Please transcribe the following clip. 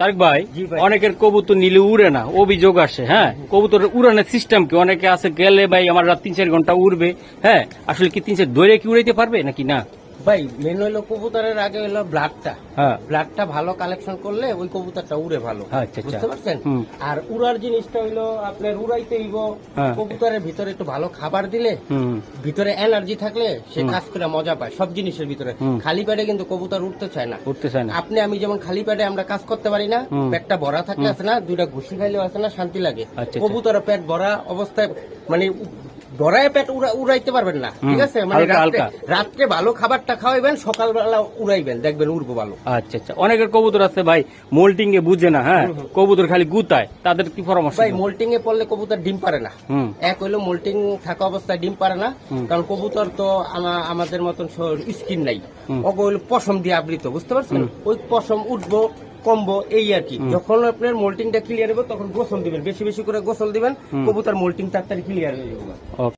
তারেক ভাই। অনেকের কবুতর নিলে উড়ে না অভিযোগ আসে হ্যাঁ? কবুতর উড়ানোর সিস্টেম কি? অনেকে আছে গেলে ভাই আমার রাত তিন চার ঘণ্টা উড়বে হ্যাঁ? আসলে কি তিন চার ধরে কি উড়াইতে পারবে নাকি না? ভাই মেন হইল কবুতরের আগে হইল ব্লাডটা হ্যাঁ। ব্লাডটা ভালো কালেকশন করলে ওই কবুতরটা উড়ে ভালো। আচ্ছা, আচ্ছা। বুঝতে পারছেন? আর উড়ার জিনিসটা হইল আপনার উড়াইতে হইব। হ্যাঁ। কবুতরের ভিতরে একটু ভালো খাবার দিলে ভিতরে এনার্জি থাকলে সে কাজ করে মজা পায় সব জিনিসের ভিতরে। খালি পেটে কিন্তু কবুতর উঠতে চায় না। উঠতে চায় না। আপনি আমি যেমন খালি পেটে আমরা কাজ করতে পারি না পেটটা ভরা থাকলে আছে না দুইটা ঘুষি খাইলেও আছে না শান্তি লাগে। আচ্ছা। কবুতরের পেট ভরা অবস্থায় মানে ভরায় পেট উড়াইতে পারবেন না। ঠিক আছে? মানে রাত্রে ভালো খাবারটা খাওয়াইবেন সকালবেলা উড়াইবেন দেখবেন উড়বো ভালো। আচ্ছা আচ্ছা। অনেকের কবুতর আছে ভাই মোল্টিং এ বুঝে না হ্যাঁ? কবুতর খালি গুতায় তাদের কি পরামর্শ ভাই মোল্টিং এ পড়লে কবুতর ডিম পারে না। এক হইল মোল্টিং থাকা অবস্থায় ডিম পারে না কারণ কবুতর তো আমাদের মতন স্কিন নাই। ওকে হইল পশম দিয়ে আবৃত বুঝতে পারছেন? ওই পশম উঠবো কমবো এই আর কি। যখন আপনার মোল্টিংটা ক্লিয়ার হবে তখন গোসল দিবেন। বেশি বেশি করে গোসল দিবেন কবুতর মোল্টিং তাড়াতাড়ি ক্লিয়ার হয়ে যাবে।